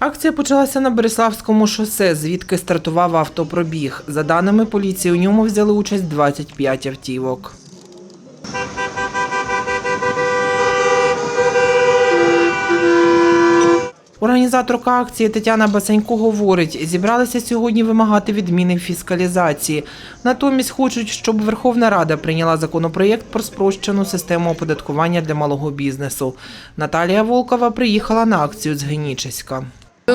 Акція почалася на Береславському шосе, звідки стартував автопробіг. За даними поліції, у ньому взяли участь 25 автівок. Організаторка акції Тетяна Басенько говорить, зібралися сьогодні вимагати відміни фіскалізації. Натомість хочуть, щоб Верховна Рада прийняла законопроєкт про спрощену систему оподаткування для малого бізнесу. Наталія Волкова приїхала на акцію з Генічеська.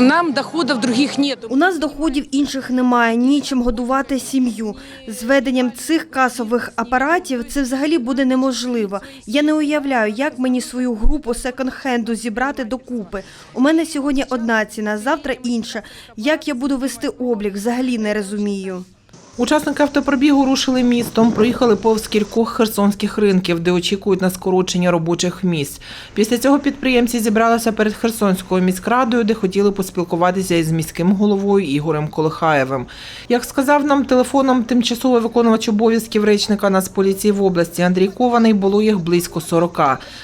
Нам доходів других нет. У нас доходів інших немає, нічим годувати сім'ю. З введенням цих касових апаратів це взагалі буде неможливо. Я не уявляю, як мені свою групу секонд-хенду зібрати докупи. У мене сьогодні одна ціна, завтра інша. Як я буду вести облік, взагалі не розумію. Учасники автопробігу рушили містом, проїхали повз кількох херсонських ринків, де очікують на скорочення робочих місць. Після цього підприємці зібралися перед Херсонською міськрадою, де хотіли поспілкуватися із міським головою Ігорем Колихаєвим. Як сказав нам телефоном тимчасовий виконувач обов'язків речника Нацполіції в області Андрій Кований, було їх близько 40.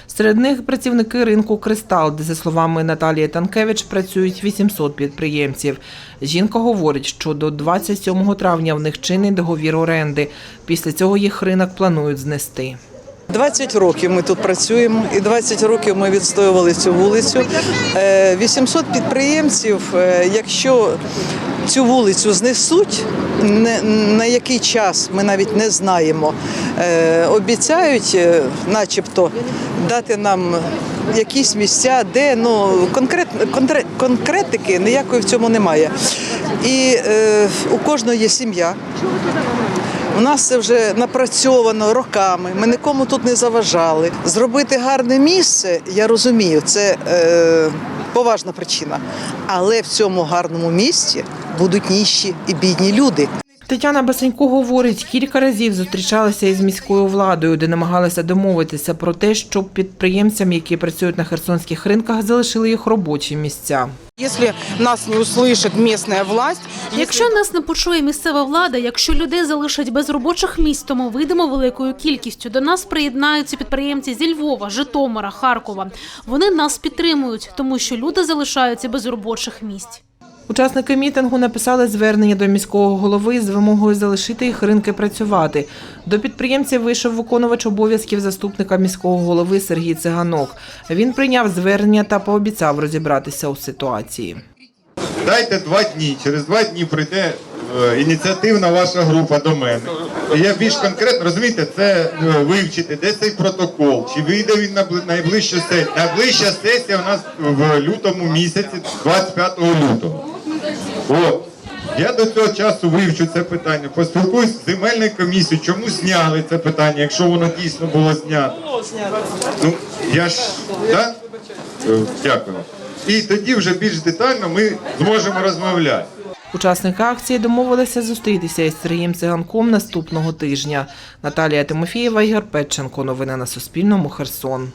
Серед них працівники ринку Кристал, де, за словами Наталії Танкевич, працюють 800 підприємців. Жінка говорить, що до 27 травня в них чинний договір оренди. Після цього їх ринок планують знести. 20 років ми тут працюємо, і 20 років ми відстоювали цю вулицю. Е, 800 підприємців. е, Якщо цю вулицю знесуть, на який час ми навіть не знаємо. Е, Обіцяють, е, начебто, дати нам якісь місця, де ну конкрет, конкрет, конкретики ніякої в цьому немає. І е, у кожного є сім'я. У нас це вже напрацьовано роками. Ми нікому тут не заважали. Зробити гарне місце, я розумію, це е, поважна причина. Але в цьому гарному місці будуть ніщі і бідні люди. Тетяна Басенько говорить, кілька разів зустрічалася із міською владою, де намагалися домовитися про те, щоб підприємцям, які працюють на херсонських ринках, залишили їх робочі місця. Если нас не услышит місцева власть, Якщо нас не почує місцева влада, якщо людей залишать без робочих місць, то ми вийдемо великою кількістю. До нас приєднаються підприємці зі Львова, Житомира, Харкова. Вони нас підтримують, тому що люди залишаються без робочих місць. Учасники мітингу написали звернення до міського голови з вимогою залишити їх ринки працювати. До підприємців вийшов виконувач обов'язків заступника міського голови Сергій Циганок. Він прийняв звернення та пообіцяв розібратися у ситуації. Дайте два дні. Через два дні прийде е, ініціативна ваша група до мене. Я більш конкретно розумієте, це е, вивчити, де цей протокол, чи вийде він на бли- найближчу сесію. Найближча сесія у нас в лютому місяці, 25 лютого. От. Я до цього часу вивчу це питання, поспілкуюсь з земельною комісією, чому зняли це питання, якщо воно дійсно було знято. Ну, я ж, так? Е, Дякую. І тоді вже більш детально ми зможемо розмовляти. Учасники акції домовилися зустрітися із Сергієм Циганком наступного тижня. Наталія Тимофієва, Ігор Петченко. Новини на Суспільному. Херсон.